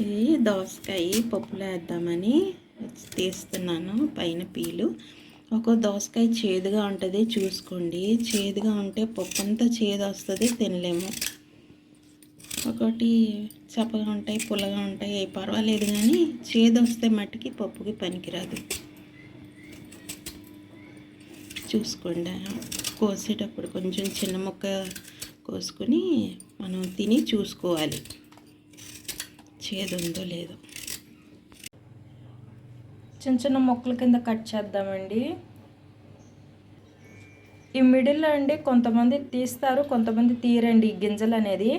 ఇది దోసకాయ పప్పులో వేద్దామని తీస్తున్నాను పైన పీలు. ఒక దోసకాయ చేదుగా ఉంటుంది చూసుకోండి. చేదుగా ఉంటే పప్పు అంతా చేదు వస్తుంది తినలేము. ఒకటి చప్పగా ఉంటాయి పుల్లగా ఉంటాయి పర్వాలేదు కానీ చేదు వస్తే మట్టికి పప్పుకి పనికిరాదు. చూసుకోండి కోసేటప్పుడు కొంచెం చిన్న ముక్క కోసుకొని మనం తిని చూసుకోవాలి. చేదు ఉందో లేదో. చిన్న చిన్న మొక్కల కింద కట్ చేద్దామండి. ఈ మిడిల్లో అండి కొంతమంది తీస్తారు కొంతమంది తీరండి ఈ గింజలు అనేది.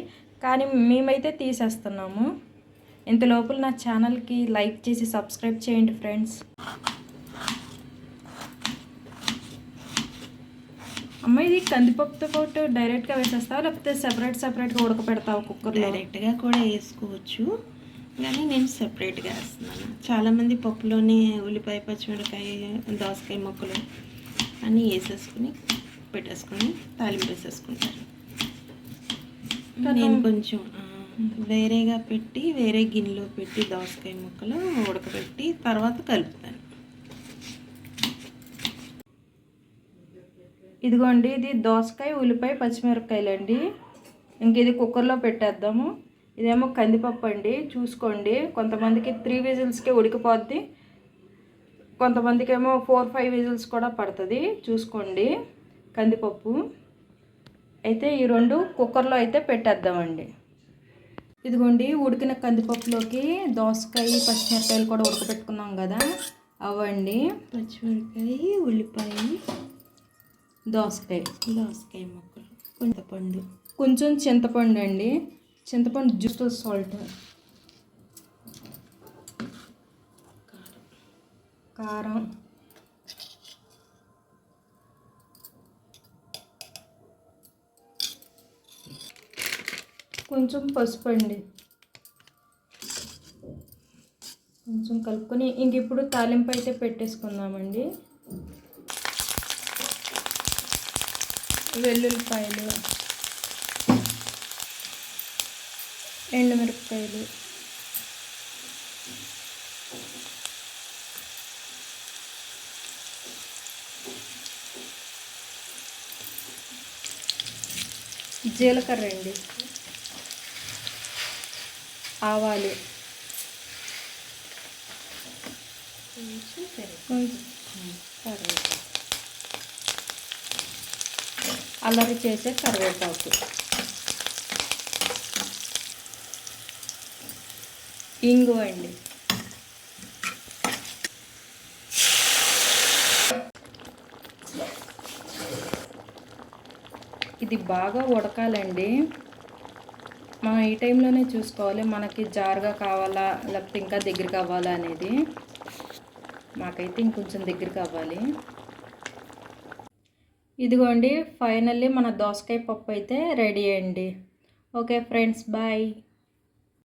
కానీ మేమైతే తీసేస్తున్నాము. ఇంత లోపల నా ఛానల్కి లైక్ చేసి సబ్స్క్రైబ్ చేయండి ఫ్రెండ్స్. అమ్మ ఇది కందిపప్పుతో పాటు డైరెక్ట్గా వేసేస్తావా? లేకపోతే సెపరేట్ సెపరేట్గా ఉడకపెడతావు కుక్కర్లో? డైరెక్ట్గా కూడా వేసుకోవచ్చు. కానీ నేను సపరేట్గా వేస్తున్నాను. చాలామంది పప్పులోనే ఉల్లిపాయ పచ్చిమిరకాయ దోసకాయ ముక్కలు అన్నీ వేసేసుకుని పెట్టేసుకొని తాలింపు వేసేసుకుంటారు. నేను కొంచెం వేరేగా పెట్టి వేరే గిన్నెలో పెట్టి దోసకాయ ముక్కలు ఉడకబెట్టి తర్వాత కలుపుతాను. ఇదిగోండి ఇది దోసకాయ ఉల్లిపాయ పచ్చిమిరపకాయలు అండి ఇంక ఇది కుక్కర్లో పెట్టేద్దాము. ఇదేమో కందిపప్పు అండి. చూసుకోండి. కొంతమందికి త్రీ విజిల్స్కే ఉడికిపోద్ది. కొంతమందికి ఏమో ఫోర్ ఫైవ్ విజిల్స్ కూడా పడుతుంది. చూసుకోండి. కందిపప్పు. అయితే ఈ రెండు కుక్కర్లో అయితే పెట్టేద్దామండి. ఇదిగోండి ఉడికిన కందిపప్పులోకి దోసకాయ పచ్చిమిరపకాయలు కూడా ఉడకబెట్టుకున్నాం కదా. అవండి. పచ్చిమిరకాయ ఉల్లిపాయ దోసకాయ. దోసకాయ ముక్కలు చింతపండు. కొంచెం చింతపండు అండి. చింతపండు జ్యూస్ సాల్ట్. కారం. కొంచెం పసుపు అండి. కొంచెం కలుపుకొని ఇంక ఇప్పుడు తాలింపు అయితే పెట్టేసుకుందామండి. వెల్లుల్లిపాయలు. ఎండుమిరపకాయలు. జీలకర్ర అండి. ఆవాలు. కరివేపాకు. అల్లరి చేసే కరివేపాకు. ఇంగు అండి. ఇది బాగా ఉడకాలండి. మనం ఈ టైంలోనే చూసుకోవాలి. మనకి జారుగా కావాలా లేకపోతే ఇంకా దగ్గర కావాలా అనేది మాకైతే ఇంకొంచెం దగ్గర కావాలి. ఇదిగోండి ఫైనల్లీ మన దోసకాయ పప్పు అయితే రెడీ అండి. Okay friends bye.